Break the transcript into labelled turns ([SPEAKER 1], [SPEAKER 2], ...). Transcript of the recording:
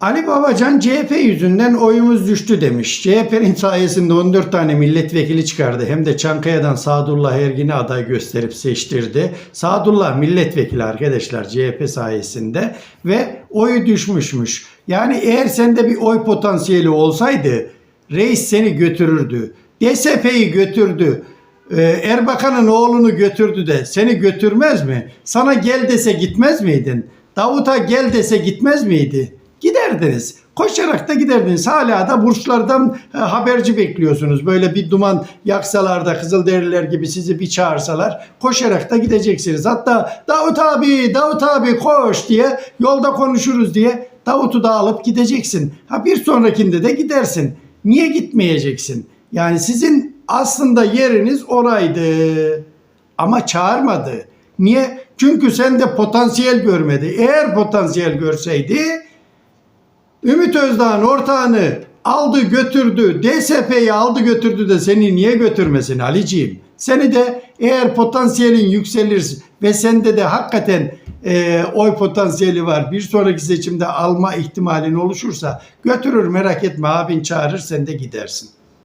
[SPEAKER 1] Ali Babacan CHP yüzünden oyumuz düştü demiş. CHP'nin sayesinde 14 tane milletvekili çıkardı. Hem de Çankaya'dan Sadullah Ergin'i aday gösterip seçtirdi. Sadullah milletvekili arkadaşlar CHP sayesinde ve oyu düşmüşmüş. Yani eğer sende bir oy potansiyeli olsaydı reis seni götürürdü. DSP'yi götürdü. Ee, Erbakan'ın oğlunu götürdü de seni götürmez mi? Sana gel dese gitmez miydin? Davut'a gel dese gitmez miydi? Giderdiniz. Koşarak da giderdiniz. Hala da burçlardan e, haberci bekliyorsunuz. Böyle bir duman yaksalar da Kızılderililer gibi sizi bir çağırsalar koşarak da gideceksiniz. Hatta Davut abi, Davut abi koş diye yolda konuşuruz diye Davut'u da alıp gideceksin. Ha bir sonrakinde de gidersin. Niye gitmeyeceksin? Yani sizin aslında yeriniz oraydı. Ama çağırmadı. Niye? Çünkü sende potansiyel görmedi. Eğer potansiyel görseydi Ümit Özdağ'ın ortağını aldı götürdü, DSP'yi aldı götürdü de seni niye götürmesin Aliciğim? Seni de eğer potansiyelin yükselir ve sende de hakikaten e, oy potansiyeli var bir sonraki seçimde alma ihtimalin oluşursa götürür merak etme abin çağırır sen de gidersin.